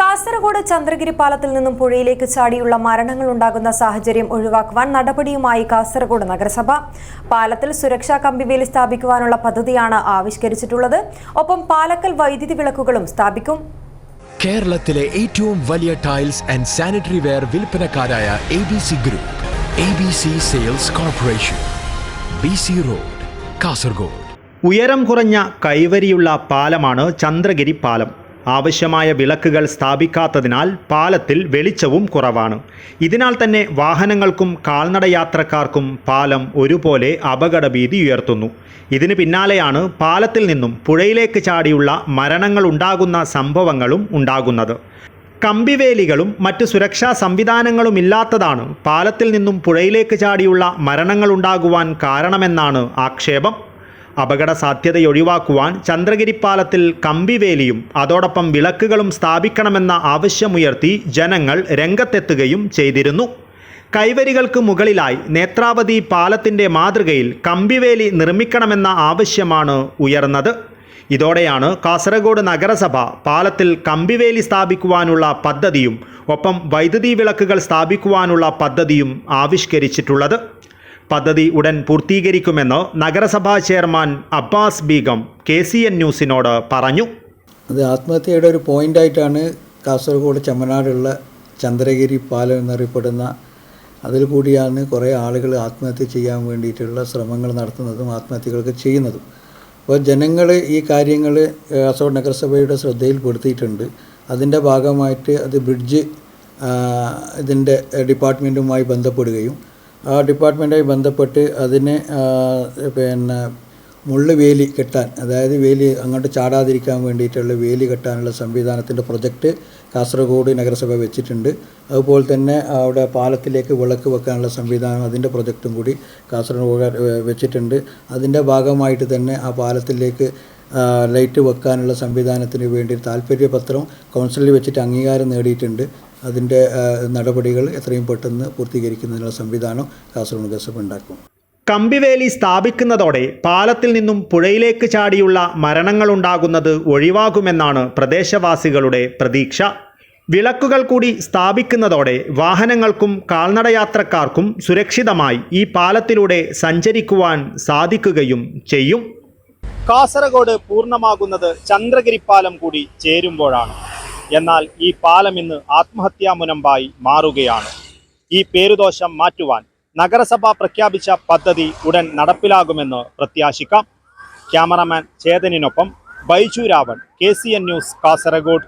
കാസർഗോഡ് ചന്ദ്രഗിരി പാലത്തിൽ നിന്നും പുഴയിലേക്ക് ചാടിയുള്ള മരണങ്ങൾ ഉണ്ടാകുന്ന സാഹചര്യം ഒഴിവാക്കുവാൻ നടപടിയുമായി കാസർഗോഡ് നഗരസഭ. പാലത്തിൽ സുരക്ഷാ കമ്പിവേലി സ്ഥാപിക്കുവാനുള്ള പദ്ധതിയാണ് ആവിഷ്കരിച്ചിട്ടുള്ളത്. ഒപ്പം പാലക്കൽ വൈദ്യുതി വിളക്കുകളും സ്ഥാപിക്കും. കേരളത്തിലെ ഏറ്റവും വലിയ tiles and sanitary ware വിൽപ്പനക്കാരായ A B C group A B C sales corporation B C road Kasaragod. ഉയരം കുറഞ്ഞ കൈവരിയുള്ള പാലമാണ് ചന്ദ്രഗിരി പാലം. ആവശ്യമായ വിളക്കുകൾ സ്ഥാപിക്കാത്തതിനാൽ പാലത്തിൽ വെളിച്ചവും കുറവാണ്. ഇതിനാൽ തന്നെ വാഹനങ്ങൾക്കും കാൽനടയാത്രക്കാർക്കും പാലം ഒരുപോലെ അപകടഭീതി ഉയർത്തുന്നു. ഇതിന് പിന്നാലെയാണ് പാലത്തിൽ നിന്നും പുഴയിലേക്ക് ചാടിയുള്ള മരണങ്ങൾ ഉണ്ടാകുന്ന സംഭവങ്ങളും ഉണ്ടാകുന്നത്. കമ്പിവേലികളും മറ്റ് സുരക്ഷാ സംവിധാനങ്ങളും ഇല്ലാത്തതാണ് പാലത്തിൽ നിന്നും പുഴയിലേക്ക് ചാടിയുള്ള മരണങ്ങൾ ഉണ്ടാകുവാൻ കാരണമെന്നാണ് ആക്ഷേപം. അപകട സാധ്യത ഒഴിവാക്കുവാൻ പാലത്തിൽ കമ്പിവേലിയും അതോടൊപ്പം വിളക്കുകളും സ്ഥാപിക്കണമെന്ന ആവശ്യമുയർത്തി ജനങ്ങൾ രംഗത്തെത്തുകയും ചെയ്തിരുന്നു. കൈവരികൾക്ക് മുകളിലായി നേത്രാവതി പാലത്തിന്റെ മാതൃകയിൽ കമ്പിവേലി നിർമ്മിക്കണമെന്ന ആവശ്യമാണ് ഉയർന്നത്. ഇതോടെയാണ് കാസർഗോഡ് നഗരസഭ പാലത്തിൽ കമ്പിവേലി സ്ഥാപിക്കുവാനുള്ള പദ്ധതിയും ഒപ്പം വൈദ്യുതി വിളക്കുകൾ സ്ഥാപിക്കുവാനുള്ള പദ്ധതിയും ആവിഷ്കരിച്ചിട്ടുള്ളത്. പദ്ധതി ഉടൻ പൂർത്തീകരിക്കുമെന്ന് നഗരസഭാ chairman Abbas Beegum K C N ന്യൂസിനോട് പറഞ്ഞു. അത് ആത്മഹത്യയുടെ ഒരു പോയിന്റായിട്ടാണ് കാസർഗോഡ് ചെമ്മനാടുള്ള ചന്ദ്രഗിരി പാലം എന്നറിയപ്പെടുന്ന അതിൽ കൂടിയാണ് കുറേ ആളുകൾ ആത്മഹത്യ ചെയ്യാൻ വേണ്ടിയിട്ടുള്ള ശ്രമങ്ങൾ നടത്തുന്നതും ആത്മഹത്യകളൊക്കെ ചെയ്യുന്നതും. അപ്പോൾ ജനങ്ങൾ ഈ കാര്യങ്ങൾ കാസർഗോഡ് നഗരസഭയുടെ ശ്രദ്ധയിൽപ്പെടുത്തിയിട്ടുണ്ട്. അതിന്റെ ഭാഗമായിട്ട് അത് ബ്രിഡ്ജ് ഇതിന്റെ ഡിപ്പാർട്ട്മെന്റുമായി ബന്ധപ്പെടുകയും ആ ഡിപ്പാർട്ട്മെന്റുമായി ബന്ധപ്പെട്ട് അതിന് പിന്നെ മുള്ള് വേലി കെട്ടാൻ അതായത് വേലി അങ്ങോട്ട് ചാടാതിരിക്കാൻ വേണ്ടിയിട്ടുള്ള വേലി കെട്ടാനുള്ള സംവിധാനത്തിന്റെ പ്രൊജക്റ്റ് കാസർഗോഡ് നഗരസഭ വെച്ചിട്ടുണ്ട്. അതുപോലെ തന്നെ അവിടെ പാലത്തിലേക്ക് വിളക്ക് വെക്കാനുള്ള സംവിധാനം അതിന്റെ പ്രൊജക്റ്റും കൂടി കാസർഗോഡ് വെച്ചിട്ടുണ്ട്. അതിന്റെ ഭാഗമായിട്ട് തന്നെ ആ പാലത്തിലേക്ക് ലൈറ്റ് വെക്കാനുള്ള സംവിധാനത്തിന് വേണ്ടി താല്പര്യപത്രം കൗൺസിലിൽ വെച്ചിട്ട് അംഗീകാരം നേടിയിട്ടുണ്ട്. അതിന്റെ നടപടികൾ എത്രയും പെട്ടെന്ന് പൂർത്തീകരിക്കുന്നതിനുള്ള സംവിധാനം കാസർഗോഡ് നഗരസഭ ഉണ്ടാക്കും. കമ്പിവേലി സ്ഥാപിക്കുന്നതോടെ പാലത്തിൽ നിന്നും പുഴയിലേക്ക് ചാടിയുള്ള മരണങ്ങൾ മരണങ്ങളുണ്ടാകുന്നത് ഒഴിവാകുമെന്നാണ് പ്രദേശവാസികളുടെ പ്രതീക്ഷ. വിളക്കുകൾ കൂടി സ്ഥാപിക്കുന്നതോടെ വാഹനങ്ങൾക്കും കാൽനടയാത്രക്കാർക്കും സുരക്ഷിതമായി ഈ പാലത്തിലൂടെ സഞ്ചരിക്കുവാൻ സാധിക്കുകയും ചെയ്യും. കാസർഗോഡ് പൂർണമാകുന്നത് ചന്ദ്രഗിരി പാലം കൂടി ചേരുമ്പോഴാണ്. എന്നാൽ ഈ പാലം ഇന്ന് ആത്മഹത്യാ മുനമ്പായി മാറുകയാണ്. ഈ പേരുദോഷം മാറ്റുവാൻ നഗരസഭ പ്രഖ്യാപിച്ച പദ്ധതി ഉടൻ നടപ്പിലാകുമെന്ന് പ്രത്യാശിക്കാം. Cameraman ചേതനിനൊപ്പം Baiju Ravan K C N news Kasaragod.